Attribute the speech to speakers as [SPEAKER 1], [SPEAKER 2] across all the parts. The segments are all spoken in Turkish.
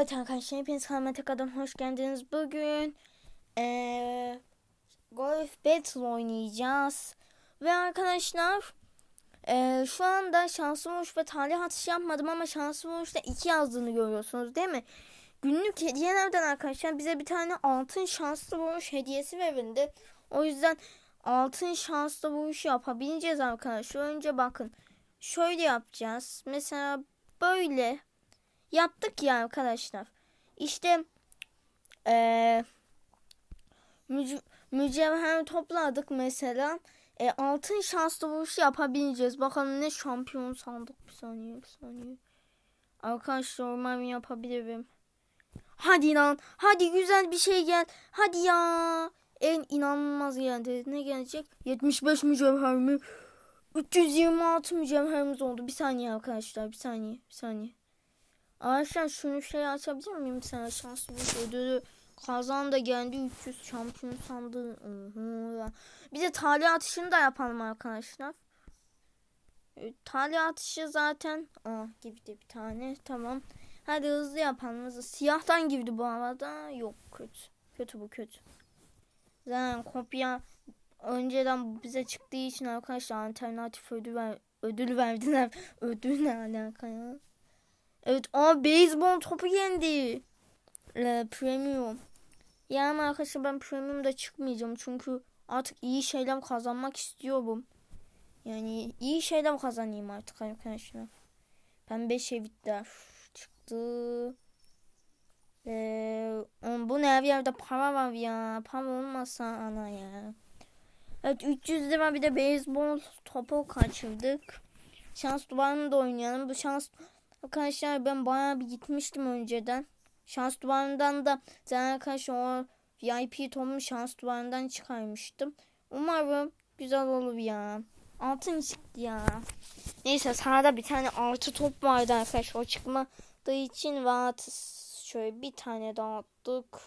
[SPEAKER 1] Evet arkadaşlar hepiniz kanalıma tekrardan hoş geldiniz. Bugün ee, Golf Battle oynayacağız. Ve arkadaşlar ee, şu anda şanslı vuruş ve talih atışı yapmadım ama şanslı vuruşta iki yazdığını görüyorsunuz değil mi? Günlük hediyelerden arkadaşlar bize bir tane altın şanslı vuruş hediyesi verildi. O yüzden altın şanslı vuruş yapabileceğiz arkadaşlar. Önce bakın şöyle yapacağız. Mesela böyle yaptık ya arkadaşlar. İşte ee, müce mücevher topladık mesela. E, altın şanslı vuruş yapabileceğiz. Bakalım ne şampiyon sandık. Bir saniye bir saniye. Arkadaşlar umarım yapabilirim. Hadi lan. Hadi güzel bir şey gel. Hadi ya. En inanılmaz geldi. Ne gelecek? 75 mücevher mi? 326 mücevherimiz oldu. Bir saniye arkadaşlar. Bir saniye. Bir saniye. Arkadaşlar şunu şey açabilir miyim sana şanslı bir ödülü kazan da geldi 300 şampiyon sandığı. Oho. Bir de tali atışını da yapalım arkadaşlar. E, tali atışı zaten Aa, gibi de bir tane tamam. Hadi hızlı yapalım hızlı. Siyahtan girdi bu arada. Yok kötü. Kötü bu kötü. Zaten kopya önceden bize çıktığı için arkadaşlar alternatif ödül, ver, ödül verdiler. ödül ne alaka ya? Evet o beyzbol topu yendi. E, premium. Yani arkadaşlar ben premiumda çıkmayacağım. Çünkü artık iyi şeyler kazanmak istiyorum. Yani iyi şeyler kazanayım artık arkadaşlar. Pembe şevitler çıktı. Ee, bu ne her yerde para var ya. Para olmasa ana ya. Evet 300 lira bir de beyzbol topu kaçırdık. Şans duvarını da oynayalım. Bu şans Arkadaşlar ben bayağı bir gitmiştim önceden. Şans duvarından da zaten arkadaşlar o VIP tomu şans duvarından çıkarmıştım. Umarım güzel olur ya. Altın çıktı ya. Neyse sağda bir tane artı top vardı arkadaşlar. O çıkmadığı için rahat şöyle bir tane daha attık.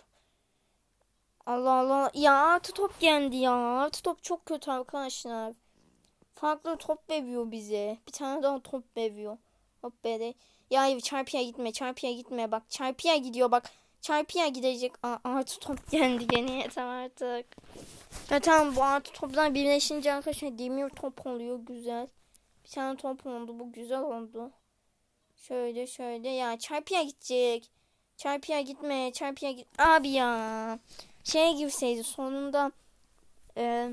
[SPEAKER 1] Allah Allah. Ya artı top geldi ya. Artı top çok kötü arkadaşlar. Farklı top veriyor bize. Bir tane daha top veriyor. Hop böyle. Ya çarpıya gitme çarpıya gitme bak çarpıya gidiyor bak. Çarpıya gidecek. Aa, artı top geldi gene yeter artık. Ya tamam bu artı toplar birleşince arkadaşlar demir top oluyor güzel. Bir tane top oldu bu güzel oldu. Şöyle şöyle ya çarpıya gidecek. Çarpıya gitme çarpıya git. Abi ya. Şeye girseydi sonunda e,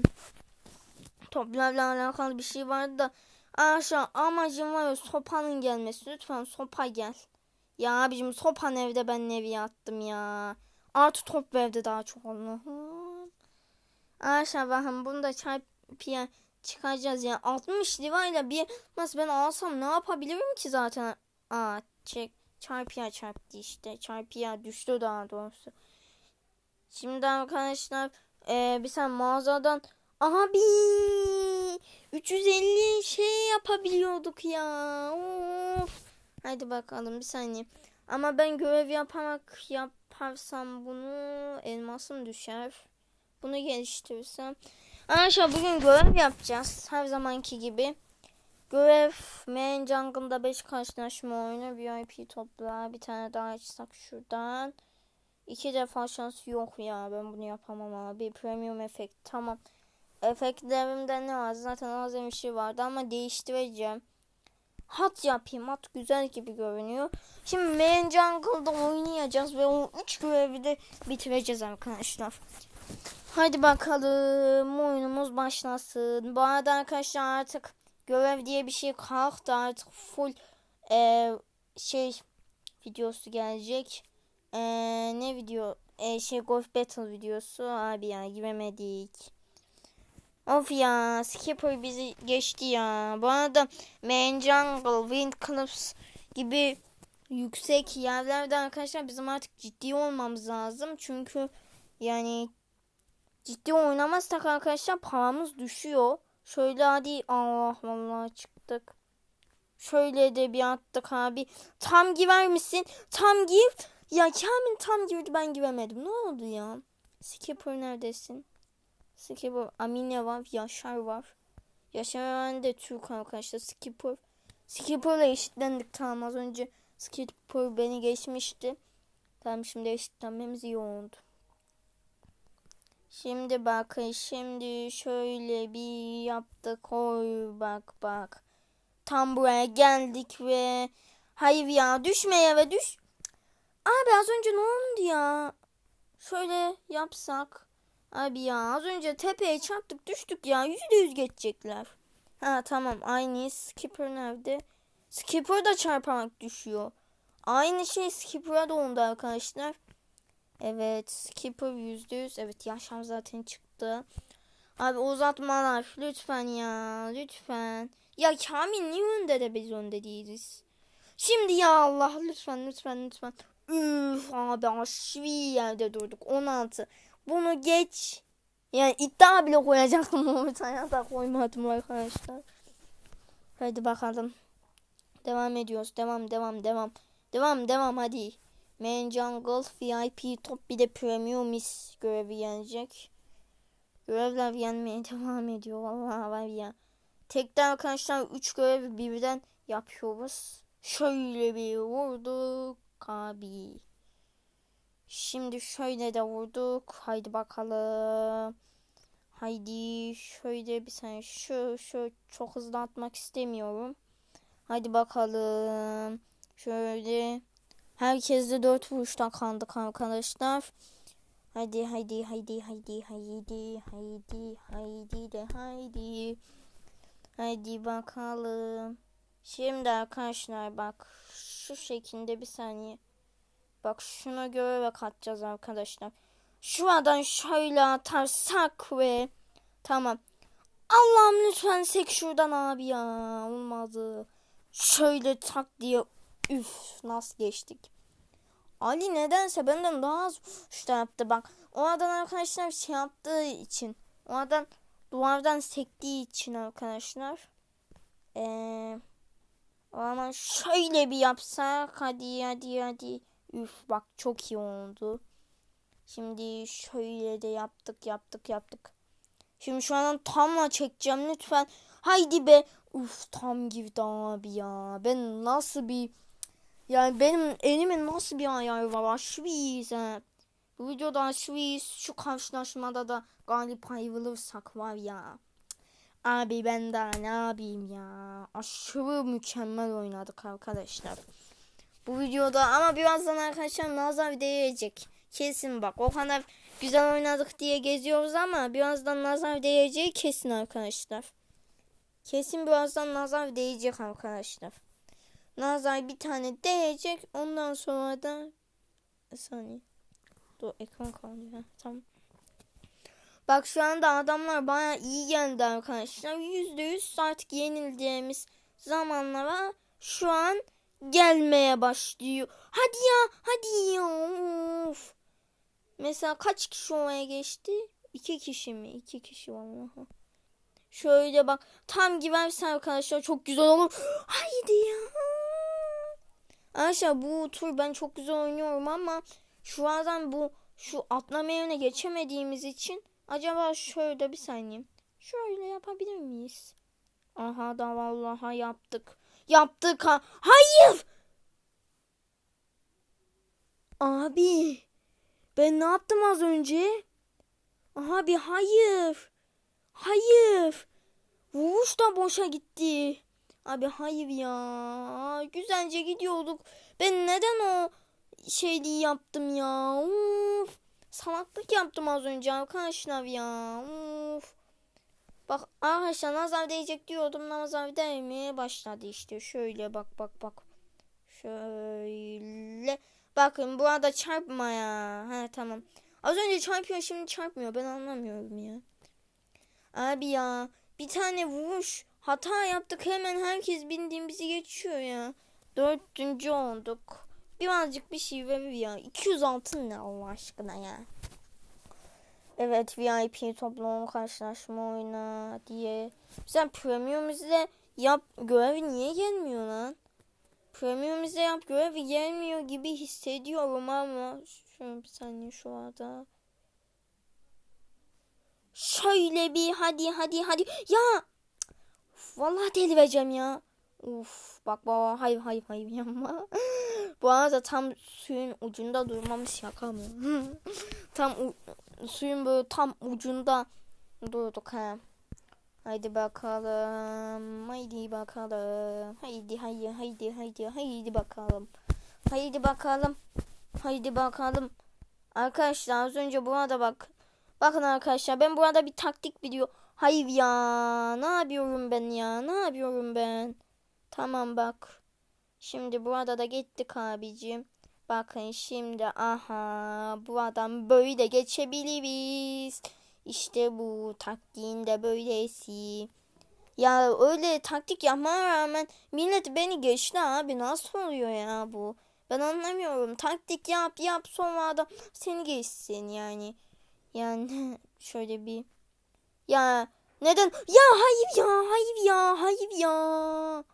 [SPEAKER 1] toplarla alakalı bir şey vardı da Aşağı amacım var ya sopanın gelmesi. Lütfen sopa gel. Ya abicim sopan evde ben evi yattım ya. Artı top evde daha çok Allah'ım. Aşağı bakın bunu da çarpıya çıkacağız ya. 60 lirayla bir nasıl ben alsam ne yapabilirim ki zaten. Aa çek çarpıya çarptı işte. Çarpıya düştü daha doğrusu. Şimdi arkadaşlar e, bir sen mağazadan Abi 350 şey yapabiliyorduk ya. Of. Hadi bakalım bir saniye. Ama ben görev yaparak yaparsam bunu elmasım düşer. Bunu geliştirirsem. Arkadaşlar bugün görev yapacağız. Her zamanki gibi. Görev Main Jungle'da 5 karşılaşma oyunu. VIP topla. Bir tane daha açsak şuradan. İki defa şans yok ya. Ben bunu yapamam abi. Premium efekt. Tamam. Efektlerimde ne var? Zaten az bir şey vardı ama değiştireceğim. Hat yapayım. Hat güzel gibi görünüyor. Şimdi Main Jungle'da oynayacağız ve o 3 görevi de bitireceğiz arkadaşlar. Hadi bakalım oyunumuz başlasın. Bu arada arkadaşlar artık görev diye bir şey kalktı. Artık full e, şey videosu gelecek. E, ne video? E, şey Golf Battle videosu. Abi ya giremedik. Of ya Skipper bizi geçti ya. Bu arada Main Jungle, Wind Cliffs gibi yüksek yerlerde arkadaşlar bizim artık ciddi olmamız lazım. Çünkü yani ciddi oynamazsak arkadaşlar paramız düşüyor. Şöyle hadi Allah vallahi çıktık. Şöyle de bir attık abi. Tam girer misin? Tam gir. Ya Kamil tam girdi ben giremedim. Ne oldu ya? Skipper neredesin? Skipper, Amine var, Yaşar var. Yaşar de Türk arkadaşlar. Skipper. Skipper'la eşitlendik tamam az önce. Skipper beni geçmişti. Tamam şimdi eşitlenmemiz iyi oldu. Şimdi bakın şimdi şöyle bir yaptık. Oy bak bak. Tam buraya geldik ve hayır ya düşme yere düş. Abi az önce ne oldu ya? Şöyle yapsak. Abi ya az önce tepeye çarptık düştük ya. Yüzde yüz geçecekler. Ha tamam aynı skipper nerede? Skipper da çarparak düşüyor. Aynı şey skipper'a da oldu arkadaşlar. Evet skipper yüzde yüz. Evet yaşam zaten çıktı. Abi uzatmalar lütfen ya lütfen. Ya Kamil niye önde de biz önde değiliz? Şimdi ya Allah lütfen lütfen lütfen. Üf abi iyi yerde durduk. 16. Bunu geç. Yani iddia bile koyacaktım ortaya da koymadım arkadaşlar. Hadi bakalım. Devam ediyoruz. Devam devam devam. Devam devam hadi. Man Jungle VIP top bir de Premium Miss görevi yenecek. Görevler yenmeye devam ediyor. Vallahi var ya. Tekte arkadaşlar 3 görevi birden yapıyoruz. Şöyle bir vurduk abi. Şimdi şöyle de vurduk. Haydi bakalım. Haydi şöyle bir saniye şu şu çok hızlı atmak istemiyorum. Haydi bakalım. Şöyle herkeste dört vuruştan kandık arkadaşlar. Haydi haydi haydi haydi haydi haydi haydi de haydi. Haydi bakalım. Şimdi arkadaşlar bak şu şekilde bir saniye. Bak şuna göre katacağız arkadaşlar. Şuradan şöyle atarsak ve tamam. Allah'ım lütfen sek şuradan abi ya. Olmadı. Şöyle tak diye üf nasıl geçtik. Ali nedense benden daha az işte yaptı bak. O adam arkadaşlar şey yaptığı için. O adam duvardan sektiği için arkadaşlar. Eee o şöyle bir yapsak. Hadi hadi hadi. Üf bak çok iyi oldu. Şimdi şöyle de yaptık yaptık yaptık. Şimdi şu an tamla çekeceğim lütfen. Haydi be. Uf tam girdi abi ya. Ben nasıl bir yani benim elimin nasıl bir ayarı var aşırı iyiyiz he. Bu videoda aşırı iyiyiz. Şu karşılaşmada da galip ayrılırsak var ya. Abi ben daha ne yapayım ya. Aşırı mükemmel oynadık arkadaşlar. Bu videoda ama birazdan arkadaşlar nazar değecek. Kesin bak o kadar güzel oynadık diye geziyoruz ama birazdan nazar değeceği kesin arkadaşlar. Kesin birazdan nazar değecek arkadaşlar. Nazar bir tane değecek ondan sonra da bir saniye. Dur ekran kalıyor. Tamam. Bak şu anda adamlar baya iyi geldi arkadaşlar. Yüzde yüz artık yenildiğimiz zamanlara şu an gelmeye başlıyor. Hadi ya hadi ya. Of. Mesela kaç kişi oraya geçti? İki kişi mi? İki kişi vallahi. Şöyle bak tam giderse arkadaşlar çok güzel olur. Haydi ya. Arkadaşlar bu tur ben çok güzel oynuyorum ama şu an bu şu atlama yerine geçemediğimiz için acaba şöyle bir saniye. Şöyle yapabilir miyiz? Aha da vallahi yaptık. Yaptık ha. Hayır. Abi. Ben ne yaptım az önce? Abi hayır. Hayır. Vuruş da boşa gitti. Abi hayır ya. Güzelce gidiyorduk. Ben neden o şeyliği yaptım ya? Uf. Salaklık yaptım az önce arkadaşlar ya. Uf. Bak arkadaşlar nazar değecek diyordum. Nazar değmeye başladı işte. Şöyle bak bak bak. Şöyle. Bakın bu arada çarpma ya. Ha tamam. Az önce çarpıyor şimdi çarpmıyor. Ben anlamıyorum ya. Abi ya. Bir tane vuruş. Hata yaptık hemen herkes bindiğimizi geçiyor ya. Dördüncü olduk. Birazcık bir şey verir ya. 200 altın ne Allah aşkına ya. Evet VIP toplama karşılaşma oyna diye. Sen premium izle yap görevi niye gelmiyor lan? Premium izle yap görevi gelmiyor gibi hissediyorum ama. Şöyle bir saniye şu anda. Şöyle bir hadi hadi hadi. Ya. Vallahi delireceğim ya. Uf bak baba hayır hayır hayır yapma. Bu arada tam suyun ucunda durmam şaka mı? tam suyun böyle tam ucunda durduk ha. Haydi bakalım. Haydi bakalım. Haydi haydi haydi haydi haydi bakalım. Haydi bakalım. Haydi bakalım. Arkadaşlar az önce burada bak. Bakın arkadaşlar ben burada bir taktik biliyor. Hayır ya. Ne yapıyorum ben ya? Ne yapıyorum ben? Tamam bak. Şimdi burada da gittik abicim. Bakın şimdi aha bu adam böyle geçebiliriz. İşte bu taktiğin de böylesi. Ya öyle taktik yapmama rağmen millet beni geçti abi. Nasıl oluyor ya bu? Ben anlamıyorum. Taktik yap yap sonra adam seni geçsin yani. Yani şöyle bir ya neden? Ya hayır ya hayır ya hayır ya.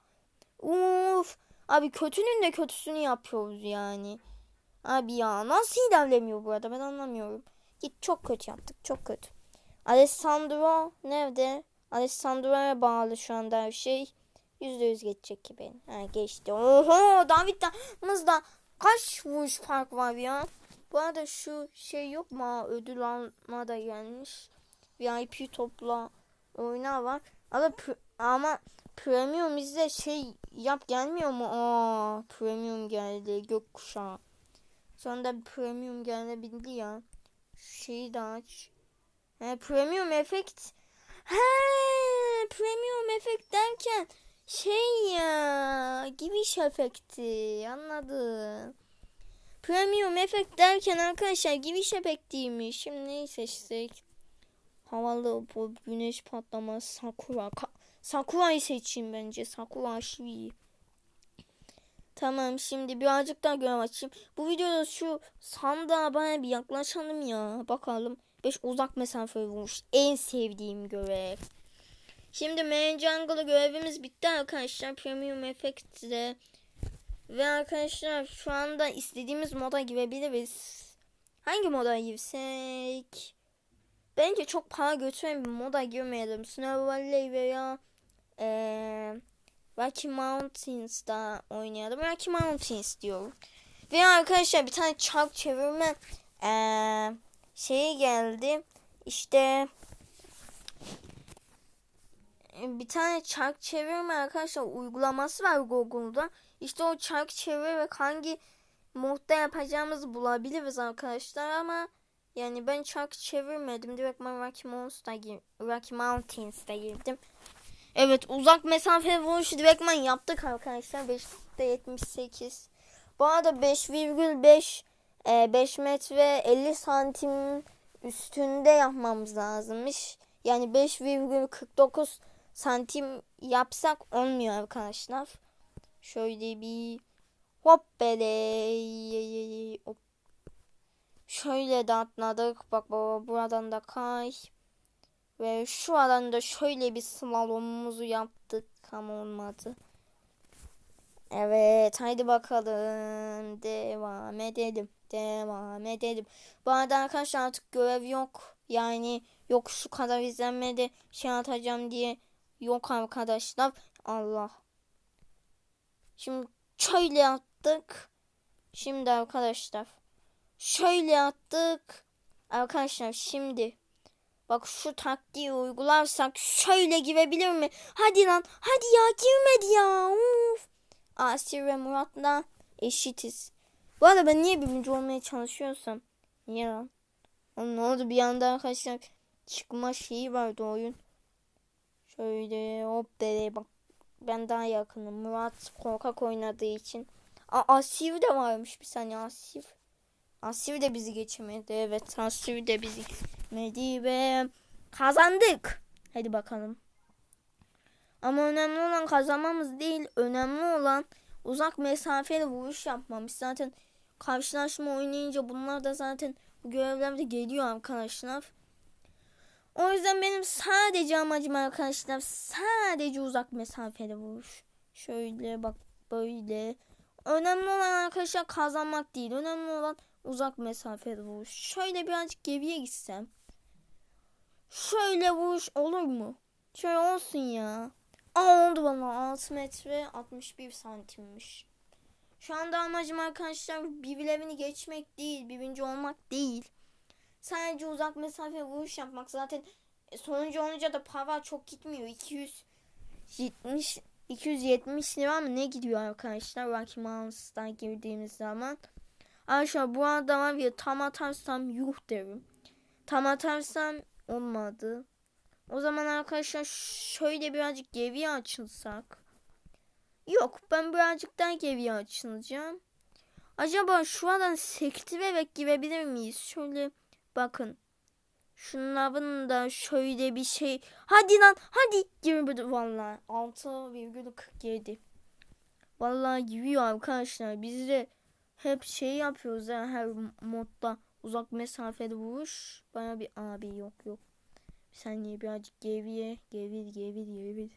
[SPEAKER 1] Uf. Abi kötünün de kötüsünü yapıyoruz yani. Abi ya nasıl ilerlemiyor bu arada ben anlamıyorum. Git çok kötü yaptık çok kötü. Alessandro nerede? Alessandro'ya bağlı şu anda her şey. Yüzde yüz geçecek ki benim. Ha geçti. Oho David'den kaç vuruş fark var ya. Bu arada şu şey yok mu? Ödül alma da gelmiş. VIP topla oynar var. Ama, ama premium bizde şey yap gelmiyor mu? Aa, premium geldi gökkuşağı. Sonunda bir premium gelebildi ya. Şeyi de aç. He, premium efekt. He, premium efekt derken şey ya giriş efekti anladım. Premium efekt derken arkadaşlar giriş efektiymiş. Şimdi neyi seçsek? Havalı bu güneş patlaması Sakura. Sakura'yı seçeyim bence. Sakura aşırı. Tamam şimdi birazcık daha görev açayım. Bu videoda şu sandığa bana bir yaklaşalım ya. Bakalım. 5 uzak mesafe vuruş. En sevdiğim görev. Şimdi Main Jungle'ı görevimiz bitti arkadaşlar. Premium Effect'de. Ve arkadaşlar şu anda istediğimiz moda girebiliriz. Hangi moda girsek? Bence çok para götüren bir moda girmeyelim. Snow Valley veya ee, Rocky Mountains'da oynayalım. Rocky Mountains diyorum. Ve arkadaşlar bir tane çark çevirme ee, şeyi geldi. İşte bir tane çark çevirme arkadaşlar uygulaması var Google'da. İşte o çark çevir hangi modda yapacağımızı bulabiliriz arkadaşlar ama yani ben çark çevirmedim. Direkt ben Rocky, Mountain's'da Rocky Mountains'da girdim. Evet uzak mesafe vuruşu direktman yaptık arkadaşlar. 5.78. Bu arada 5,5 e, 5 metre 50 santim üstünde yapmamız lazımmış. Yani 5,49 santim yapsak olmuyor arkadaşlar. Şöyle bir hop bele. Şöyle de atladık. Bak baba buradan da kay. Ve şu alanda şöyle bir slalomumuzu yaptık ama olmadı. Evet haydi bakalım. Devam edelim. Devam edelim. Bu arada arkadaşlar artık görev yok. Yani yok şu kadar izlenmedi şey atacağım diye yok arkadaşlar. Allah. Şimdi şöyle yaptık. Şimdi arkadaşlar. Şöyle yaptık. Arkadaşlar şimdi Bak şu taktiği uygularsak şöyle girebilir mi? Hadi lan hadi ya girmedi ya. Uf. Asir ve Murat'la eşitiz. Bu arada ben niye birinci olmaya çalışıyorsam? Niye lan? Oğlum ne oldu bir anda arkadaşlar çıkma şeyi vardı oyun. Şöyle hop dede bak. Ben daha yakınım. Murat korkak oynadığı için. Aa, Asir de varmış bir saniye Asir. Asir de bizi geçemedi. Evet Asir de bizi geçemedi ve kazandık. Hadi bakalım. Ama önemli olan kazanmamız değil. Önemli olan uzak mesafeli vuruş yapmamız. Zaten karşılaşma oynayınca bunlar da zaten bu görevlerde geliyor arkadaşlar. O yüzden benim sadece amacım arkadaşlar sadece uzak mesafeli vuruş. Şöyle bak böyle. Önemli olan arkadaşlar kazanmak değil. Önemli olan uzak mesafeli vuruş. Şöyle birazcık geriye gitsem. Şöyle vuruş olur mu? Şöyle olsun ya. Aa oldu bana 6 metre 61 santimmiş. Şu anda amacım arkadaşlar birbirlerini geçmek değil, birinci olmak değil. Sadece uzak mesafe vuruş yapmak. Zaten sonuncu olunca da para çok gitmiyor. 270 270 lira mı ne gidiyor arkadaşlar? Rocky Mountain'a girdiğimiz zaman. Arkadaşlar bu arada var ya tam atarsam yuh derim. Tam atarsam olmadı. O zaman arkadaşlar şöyle birazcık geriye açılsak. Yok ben birazcık daha geriye açılacağım. Acaba şuradan sektirerek girebilir miyiz? Şöyle bakın. Şunların da şöyle bir şey. Hadi lan hadi girmedi valla. 6,47. Valla giriyor arkadaşlar. Biz de hep şey yapıyoruz ya her modda uzak mesafede vuruş. Bana bir abi yok yok. Bir saniye birazcık geriye gevir gevir gevir.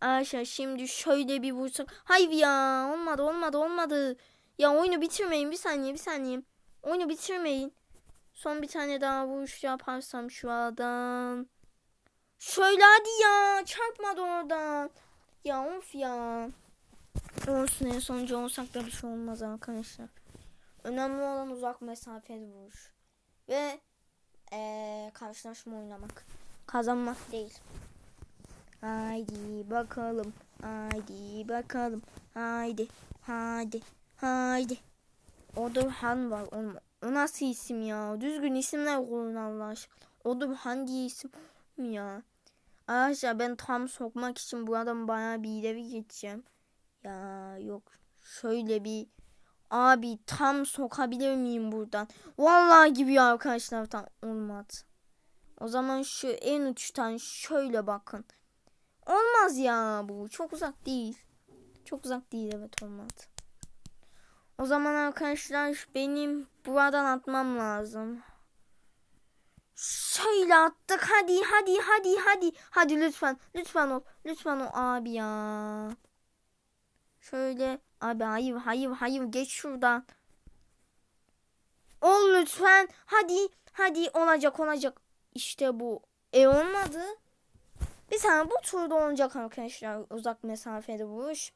[SPEAKER 1] Arkadaşlar şimdi şöyle bir vursak. Hayır ya olmadı olmadı olmadı. Ya oyunu bitirmeyin bir saniye bir saniye. Oyunu bitirmeyin. Son bir tane daha vuruş yaparsam şu adam. Şöyle hadi ya çarpmadı oradan. Ya of ya. Olsun en sonucu olsak da bir şey olmaz arkadaşlar. Önemli olan uzak mesafeli vuruş. Ve ee, karşılaşma oynamak. Kazanmak değil. Haydi bakalım. Haydi bakalım. Haydi. Haydi. Haydi. Odurhan var. O, o nasıl isim ya? Düzgün isimler kullan Allah aşkına. Odurhan diye isim ya? Arkadaşlar ben tam sokmak için bu adam bayağı bir ileri gideceğim. Ya yok. Şöyle bir abi tam sokabilir miyim buradan? Vallahi gibi arkadaşlar tam olmadı. O zaman şu en uçtan şöyle bakın. Olmaz ya bu. Çok uzak değil. Çok uzak değil evet olmadı. O zaman arkadaşlar benim buradan atmam lazım. Şöyle attık. Hadi hadi hadi hadi. Hadi lütfen. Lütfen ol. Lütfen o abi ya. Şöyle. Abi hayır hayır hayır geç şuradan. Ol lütfen. Hadi hadi olacak olacak. İşte bu. E olmadı. Bir tane bu turda olacak arkadaşlar. Uzak mesafede vuruş.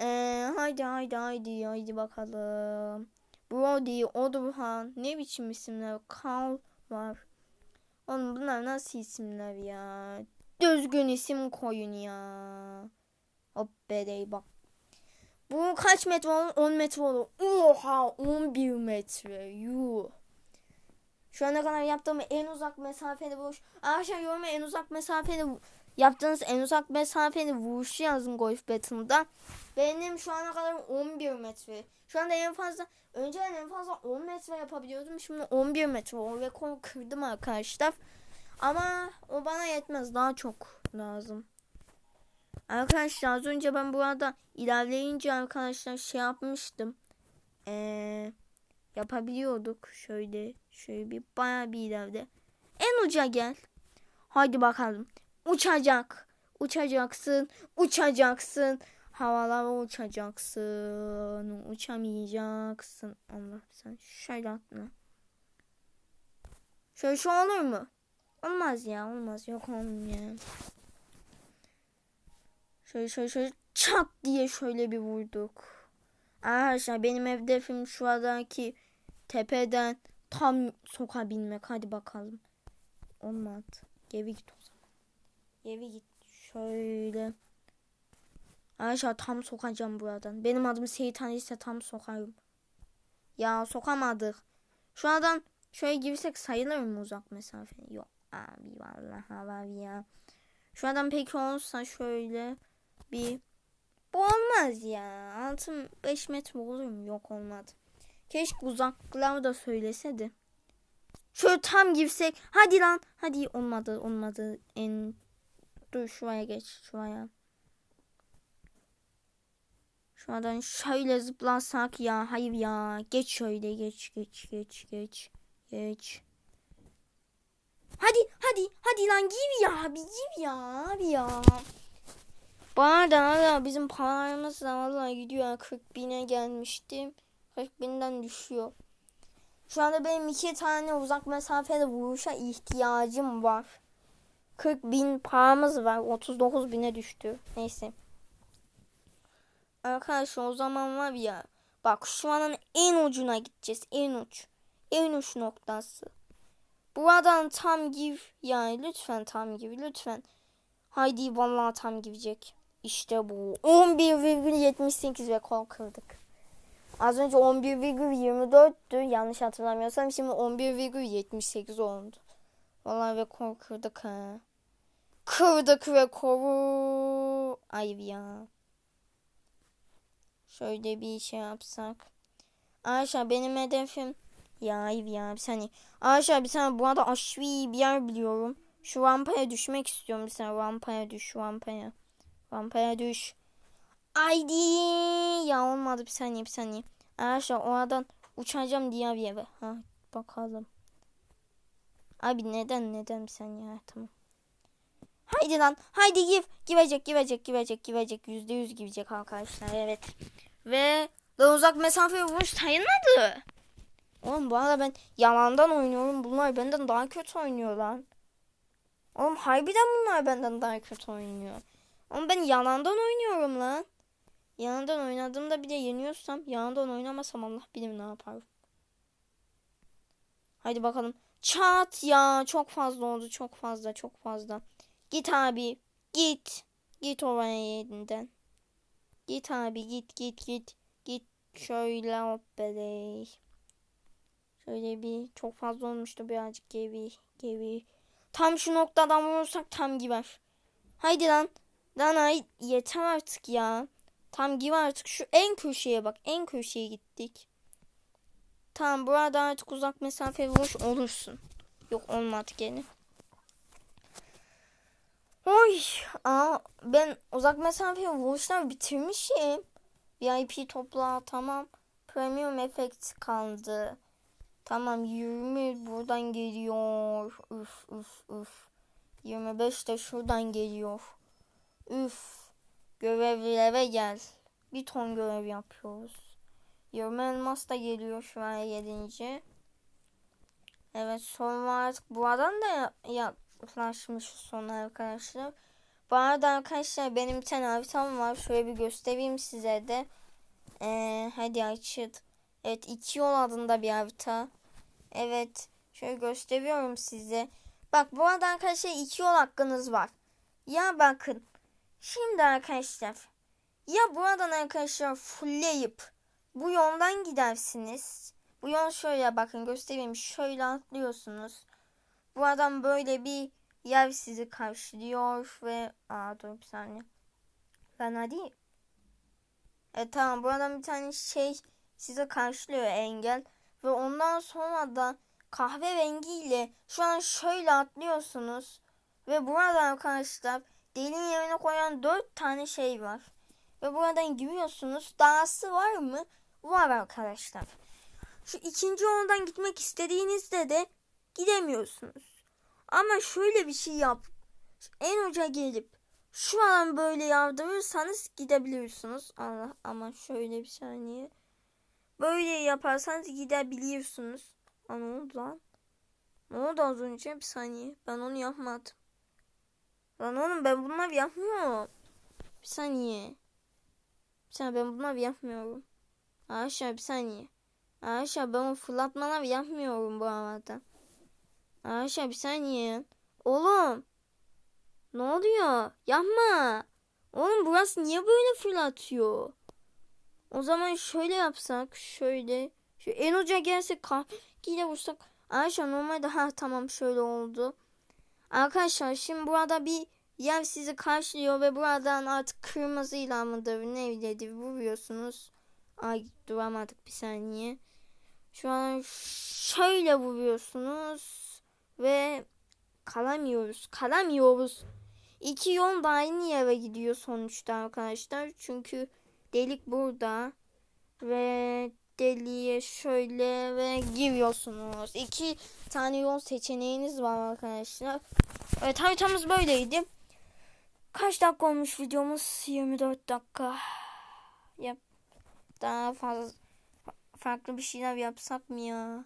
[SPEAKER 1] Ee, haydi haydi haydi haydi bakalım. Brody, Odurhan, ne biçim isimler? Carl var. Oğlum bunlar nasıl isimler ya? Düzgün isim koyun ya. Hop bedey bak. Bu kaç metre olur? 10 metre olur. Oha 11 metre. Yuh. Şu ana kadar yaptığım en uzak mesafede vuruş. Arkadaşlar yoruma en uzak mesafede yaptığınız en uzak mesafeli vuruşu yazın Golf Battle'da. Benim şu ana kadar 11 metre. Şu anda en fazla önceden en fazla 10 metre yapabiliyordum. Şimdi 11 metre. O rekoru kırdım arkadaşlar. Ama o bana yetmez. Daha çok lazım. Arkadaşlar az önce ben burada ilerleyince arkadaşlar şey yapmıştım. Ee, yapabiliyorduk. Şöyle şöyle bir baya bir ileride. En uca gel. Haydi bakalım. Uçacak. Uçacaksın. Uçacaksın. Havalara uçacaksın. Uçamayacaksın. Allah sen şöyle atma. Şöyle şu olur mu? Olmaz ya olmaz. Yok olmuyor. Şöyle şöyle şöyle çat diye şöyle bir vurduk. Arkadaşlar benim hedefim şu adaki tepeden tam sokabilmek. Hadi bakalım. Olmadı. Geri git o zaman. Geri git. Şöyle. Arkadaşlar tam sokacağım buradan. Benim adım Seyit ise tam sokarım. Ya sokamadık. Şu andan şöyle girsek sayılır mı uzak mesafe? Yok abi vallahi var ya. Şu adam peki olsa şöyle bir bu olmaz ya. Altın 5 metre olur mu? Yok olmadı. Keşke uzaklar da söyleseydi. Şöyle tam girsek. Hadi lan. Hadi olmadı olmadı. En dur şuraya geç şuraya. Şuradan şöyle zıplasak ya. Hayır ya. Geç şöyle geç geç geç geç. Geç. Hadi hadi hadi lan gir ya abi gir ya abi ya. Bu arada hala bizim paralarımız da gidiyor. 40 bine gelmiştim. 40 binden düşüyor. Şu anda benim iki tane uzak mesafede vuruşa ihtiyacım var. 40 bin paramız var. 39 bine düştü. Neyse. Arkadaşlar o zaman var ya. Bak şu anın en ucuna gideceğiz. En uç. En uç noktası. Buradan tam gir. Yani lütfen tam gir. Lütfen. Haydi vallahi tam girecek. İşte bu. 11,78 rekor kırdık. Az önce 11,24'tü yanlış hatırlamıyorsam. Şimdi 11,78 oldu. Vallahi rekor kırdık ha. Kırdık rekoru. Ay ya. Şöyle bir şey yapsak. Ayşe benim hedefim. Ya ayıp ya bir saniye. Ayşe bir saniye bu arada iyi bir yer biliyorum. Şu rampaya düşmek istiyorum bir saniye. Rampaya düş rampaya. Rampaya düş. Haydi. Ya olmadı bir saniye bir saniye. Ayşe oradan uçacağım diye bir eve. Ha bakalım. Abi neden neden bir saniye ha, tamam. Haydi lan. Haydi give. Givecek givecek givecek givecek. Yüzde yüz givecek arkadaşlar. Evet. Ve lan uzak mesafe vuruş sayılmadı. Oğlum bu arada ben yalandan oynuyorum. Bunlar benden daha kötü oynuyor lan. Oğlum harbiden bunlar benden daha kötü oynuyor. Oğlum ben yalandan oynuyorum lan. Yalandan oynadığımda bir de yeniyorsam yalandan oynamasam Allah bilir ne yaparım. Haydi bakalım. Çat ya çok fazla oldu çok fazla çok fazla. Git abi git. Git oraya yerinden. Git abi git git git. Git şöyle hoppeley. Şöyle bir çok fazla olmuştu birazcık geri geri. Tam şu noktadan vurursak tam girer. Haydi lan. Lan ay yeter artık ya. Tam gibi artık şu en köşeye bak. En köşeye gittik. Tamam burada artık uzak mesafe vuruş olursun. Yok olmadı gene. Oy, aa, ben uzak mesafe vuruşlar bitirmişim. VIP topla tamam. Premium efekt kaldı. Tamam 20 buradan geliyor. Üf üf üf. 25 de şuradan geliyor. Üf. Görevlilere gel. Bir ton görev yapıyoruz. 20 elmas da geliyor şu an 7. Evet sonra artık bu adam da yaklaşmış sona arkadaşlar. Bu arada arkadaşlar benim bir tane haritam var. Şöyle bir göstereyim size de. Ee, hadi açıt. Evet iki yol adında bir harita. Evet şöyle gösteriyorum size. Bak bu arada arkadaşlar iki yol hakkınız var. Ya bakın. Şimdi arkadaşlar. Ya buradan arkadaşlar fullleyip bu yoldan gidersiniz. Bu yol şöyle bakın göstereyim. Şöyle atlıyorsunuz. Bu adam böyle bir yer sizi karşılıyor ve aa dur bir saniye. Ben hadi. E tamam bu adam bir tane şey sizi karşılıyor engel ve ondan sonra da kahverengiyle şu an şöyle atlıyorsunuz ve burada arkadaşlar delin yerine koyan dört tane şey var ve buradan giriyorsunuz dahası var mı? Var arkadaşlar. Şu ikinci yoldan gitmek istediğinizde de gidemiyorsunuz. Ama şöyle bir şey yap. En uca gelip şu an böyle yardırırsanız gidebiliyorsunuz. Allah ama şöyle bir saniye. Böyle yaparsanız gidebiliyorsunuz. Aa, ne oldu lan? Ne oldu az önce? Bir saniye. Ben onu yapmadım. Lan oğlum ben bunları yapmıyorum. Bir saniye. Bir saniye ben bunları yapmıyorum. Aşağı bir saniye. Aşağı ben o fırlatmalar yapmıyorum bu arada. Aşağı bir saniye. Oğlum. Ne oluyor? Yapma. Oğlum burası niye böyle fırlatıyor? O zaman şöyle yapsak. Şöyle. Şu en uca gelsek kahveyle vursak. Arkadaşlar normalde ha tamam şöyle oldu. Arkadaşlar şimdi burada bir yer sizi karşılıyor ve buradan artık kırmızıyla mıdır neyledir vuruyorsunuz. Ay duramadık bir saniye. Şu an şöyle vuruyorsunuz ve kalamıyoruz. Kalamıyoruz. İki yol da aynı yere gidiyor sonuçta arkadaşlar. Çünkü delik burada ve deliğe şöyle ve giriyorsunuz. İki tane yol seçeneğiniz var arkadaşlar. Evet haritamız böyleydi. Kaç dakika olmuş videomuz? 24 dakika. Yap. Daha fazla farklı bir şeyler yapsak mı ya?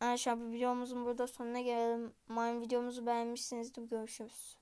[SPEAKER 1] Arkadaşlar bu videomuzun burada sonuna gelelim. Umarım videomuzu beğenmişsinizdir. Görüşürüz.